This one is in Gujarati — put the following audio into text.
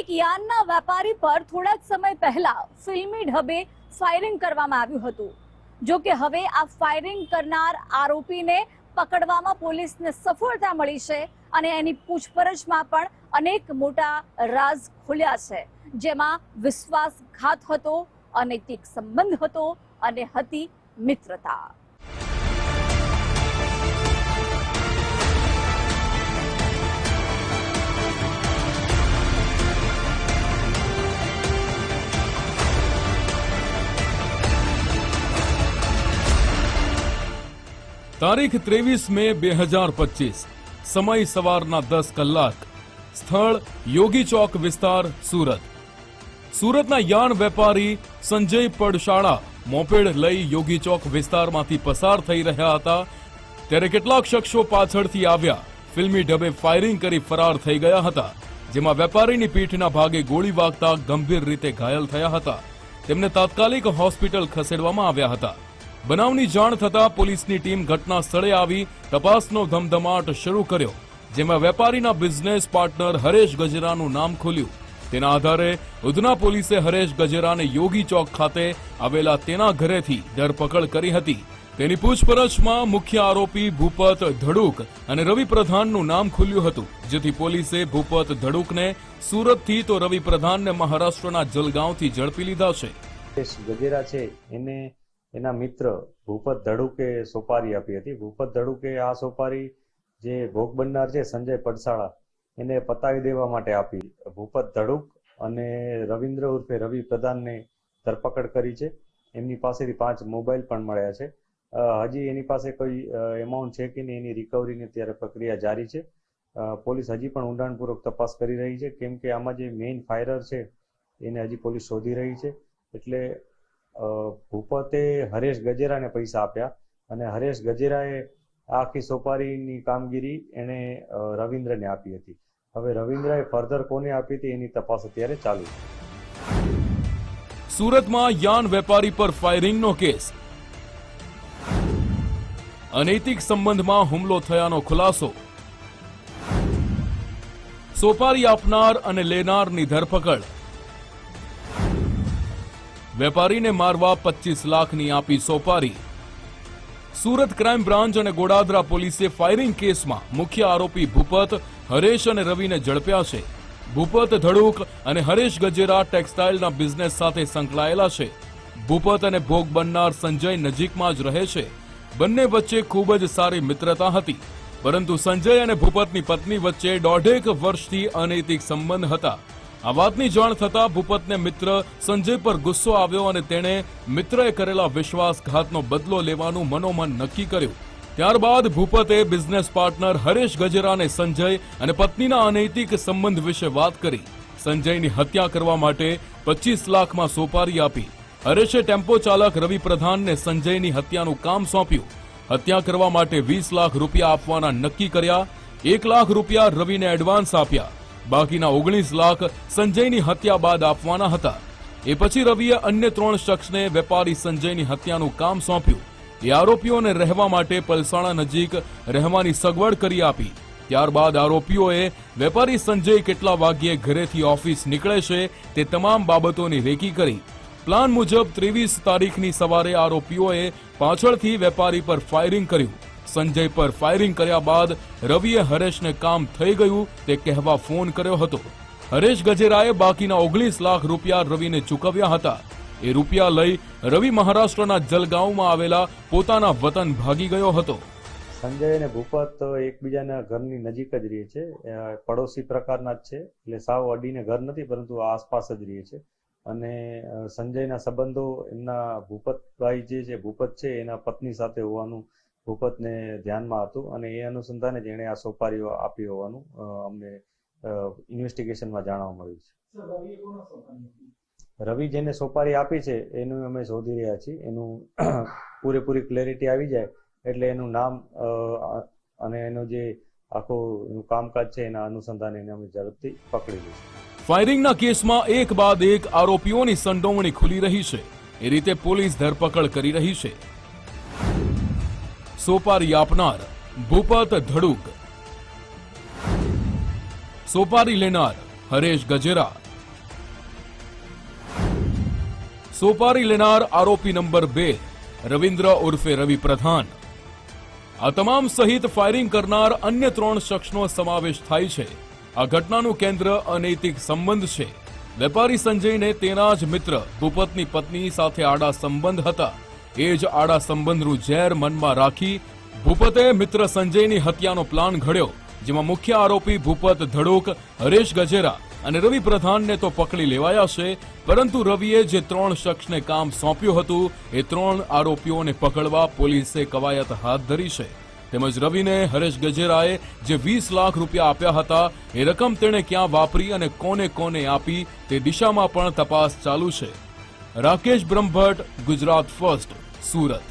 એક યાનના વેપારી પર થોડાક સમય પહેલા ફિલ્મી ઢબે ફાયરિંગ કરવામાં આવ્યું હતું. જો કે હવે આ ફાયરિંગ કરનાર આરોપીને પકડવામાં પોલીસને સફળતા મળી છે અને એની પૂછપરછમાં પણ અનેક મોટા રાઝ ખુલ્યા છે, જેમાં વિશ્વાસઘાત હતો, અનૈતિક સંબંધ હતો અને હતી મિત્રતા. તારીખ ત્રેવીસ મે બે હજાર પચીસ. સમય સવારના દસ કલાક. સ્થળ યોગી ચોક વિસ્તાર સુરત. સુરતના યાન વેપારી સંજય પડશાળા મોપેડ લઈ યોગી ચોક વિસ્તારમાંથી પસાર થઈ રહ્યા હતા. ત્યારે કેટલાક શખ્સો પાછળથી આવ્યા. ફિલ્મી ઢબે ફાયરિંગ કરી ફરાર થઈ ગયા હતા. જેમાં વેપારીની પીઠના ભાગે ગોળી વાગતા ગંભીર રીતે ઘાયલ થયા હતા. તેમને તાત્કાલિક હોસ્પિટલ ખસેડવામાં આવ્યા હતા. બનાવની જાણ થતાં પોલીસની ટીમ ઘટના સ્થળે આવી, તપાસનો ધમધમાટ શરૂ કર્યો, જેમાં વેપારીના બિઝનેસ પાર્ટનર હરેશ ગજેરાનું નામ ખુલ્યું. તેના આધારે ઉધના પોલીસે હરેશ ગજેરાને યોગી ચોક ખાતે આવેલા તેના ઘરેથી ધરપકડ કરી હતી. તેની પૂછપરછમાં મુખ્ય આરોપી ભૂપત ધડુક અને રવિ પ્રધાનનું નામ ખુલ્યું હતું, જેથી પોલીસે ભૂપત ધડુકને સુરતથી તો રવિ પ્રધાનને મહારાષ્ટ્રના જલગાંવથી ઝડપી લીધા છે. ગજેરા છે, એને એના મિત્ર ભૂપત ધડુકે સોપારી આપી હતી. ભૂપત ધડુકે આ સોપારી જે ભોગ બનનાર છે, સંજય પડસાળા, એને પતાવી દેવા માટે આપી. ભૂપત ધડુક અને રવિન્દ્ર ઉર્ફે રવિ પ્રધાનને ધરપકડ કરી છે. એમની પાસેથી પાંચ મોબાઈલ પણ મળ્યા છે. હજી એની પાસે કોઈ એમાઉન્ટ છે કે નહીં એની રિકવરીની અત્યારે પ્રક્રિયા જારી છે. પોલીસ હજી પણ ઊંડાણપૂર્વક તપાસ કરી રહી છે. કેમ કે આમાં જે મેઇન ફાયરર છે, એને હજી પોલીસ શોધી રહી છે. એટલે ભૂપતે હરેશ ગજેરાને પૈસા આપ્યા અને હરેશ ગજેરાએ આખી સોપારીની કામગીરી અ, રવિન્દ્રને આપી હતી. હવે રવિન્દ્રએ ફર્ધર કોને આપી હતી એની તપાસ અત્યારે ચાલુ સુરતમાં યાન વેપારી પર ફાયરિંગનો કેસ. અનૈતિક સંબંધમાં હુમલો થયાનો ખુલાસો. સોપારી આપનાર અને લેનારની ધરપકડ. વેપારીને મારવા પચીસ લાખની આપી સોપારી. સુરત ક્રાઇમ બ્રાન્ચ અને ગોડાદરા પોલીસે ફાયરિંગ કેસમાં મુખ્ય આરોપી ભૂપત, હરેશ અને રવિને ઝડપ્યા છે. ભૂપત ધડુક અને હરેશ ગજેરા ટેક્સટાઇલના બિઝનેસ સાથે સંકળાયેલા છે. ભૂપત અને ભોગ બનનાર સંજય નજીકમાં જ રહે છે. બંને વચ્ચે ખૂબ જ સારી મિત્રતા હતી. પરંતુ સંજય અને ભૂપતની પત્ની વચ્ચે દોઢેક વર્ષથી અનૈતિક સંબંધ હતા. આ વાતની જાણ થતા ભૂપતને મિત્ર સંજય પર ગુસ્સો આવ્યો અને તેણે મિત્રએ કરેલા વિશ્વાસઘાતનો બદલો લેવાનું મનોમન નક્કી કર્યું. ત્યારબાદ ભૂપતે બિઝનેસ પાર્ટનર હરેશ ગજેરાને સંજય અને પત્નીના અનૈતિક સંબંધ વિશે વાત કરી. સંજયની હત્યા કરવા માટે પચીસ લાખમાં સોપારી આપી. હરેશે ટેમ્પો ચાલક રવિ પ્રધાનને સંજયની હત્યાનું કામ સોંપ્યું. હત્યા કરવા માટે વીસ લાખ રૂપિયા આપવાના નક્કી કર્યા. એક લાખ રૂપિયા રવિને એડવાન્સ આપ્યા. બાકીના ઓગણીસ લાખ સંજયની હત્યા બાદ આપવાના હતા. એ પછી રવિએ અન્ય ત્રણ શખ્સને વેપારી સંજયની હત્યાનું કામ સોંપ્યું. એ આરોપીઓને રહેવા માટે પલસાણા નજીક રહેવાની સગવડ કરી આપી. ત્યારબાદ આરોપીઓએ, વેપારી સંજય કેટલા વાગ્યે ઘરેથી ઓફિસ નીકળે છે તે તમામ બાબતોની રેકી કરી. પ્લાન મુજબ ત્રેવીસ તારીખની સવારે આરોપીઓએ પાછળથી વેપારી પર ફાયરિંગ કર્યું. સંજય પર ફાયરિંગ કર્યા બાદ રવિએ હરેશને કામ થઈ ગયું તે કહેવા ફોન કર્યો હતો. હરેશ ગજેરાએ બાકીના ઓગણીસ લાખ રૂપિયા રવિને ચૂકવ્યા હતા. એ રૂપિયા લઈ રવિ મહારાષ્ટ્રના જલગાંવમાં આવેલા પોતાના વતન ભાગી ગયો હતો. સંજય અને ભૂપત એકબીજાના ઘરની નજીક જ રહે છે. પડોશી પ્રકારના જ છે. એટલે સાવ અડીને ઘર નથી, પરંતુ આસપાસ જ રહે છે. અને સંજયના સંબંધો એમના ભૂપતભાઈ જે છે, ભૂપત છે, એના પત્ની સાથે હોવાનું ભૂપતને ધ્યાનમાં હતું અને એ અનુસંધાને જ એણે આ સોપારીઓ આપી હોવાનું અમને ઇન્વેસ્ટિગેશનમાં જાણવા મળ્યું છે. રવિ જેને સોપારી આપી છે એનું અમે શોધી રહ્યા છીએ. એનું પૂરેપૂરી ક્લેરિટી આવી જાય એટલે એનું નામ અને એનું જે આખું એનું કામકાજ છે એના અનુસંધાને એને અમે ઝડપથી પકડી લઈશું. ફાયરિંગના કેસમાં એક બાદ એક આરોપીઓની સંડોવણી ખુલી રહી છે. એ રીતે પોલીસ ધરપકડ કરી રહી છે. સોપારી આપનાર ભૂપત ધડુક. સોપારી લેનાર હરેશ ગજેરા. સોપારી લેનાર આરોપી નંબર બે, રવિન્દ્ર ઉર્ફે રવિ પ્રધાન. આ તમામ સહિત ફાયરિંગ કરનાર અન્ય ત્રણ શખ્સનો સમાવેશ થાય છે. આ ઘટનાનું કેન્દ્ર અનૈતિક સંબંધ છે. વેપારી સંજયને તેના જ મિત્ર ભૂપતની પત્ની સાથે આડા સંબંધ હતા. એ જ આડા સંબંધનું ઝેર મનમાં રાખી ભૂપતે મિત્ર સંજયની હત્યાનો પ્લાન ઘડ્યો, જેમાં મુખ્ય આરોપી ભૂપત ધડોક, હરેશ ગજેરા અને રવિ પ્રધાનને તો પકડી લેવાયા છે, પરંતુ રવિએ જે ત્રણ શખ્સને કામ સોંપ્યું હતું, એ ત્રણ આરોપીઓને પકડવા પોલીસે કવાયત હાથ ધરી છે. તેમજ રવિને હરેશ ગજેરાએ જે વીસ લાખ રૂપિયા આપ્યા હતા, એ રકમ તેણે ક્યાં વાપરી અને કોને કોને આપી તે દિશામાં પણ તપાસ ચાલુ છે. રાકેશ બ્રહ્મભટ્ટ, ગુજરાત ફર્સ્ટ. સુરત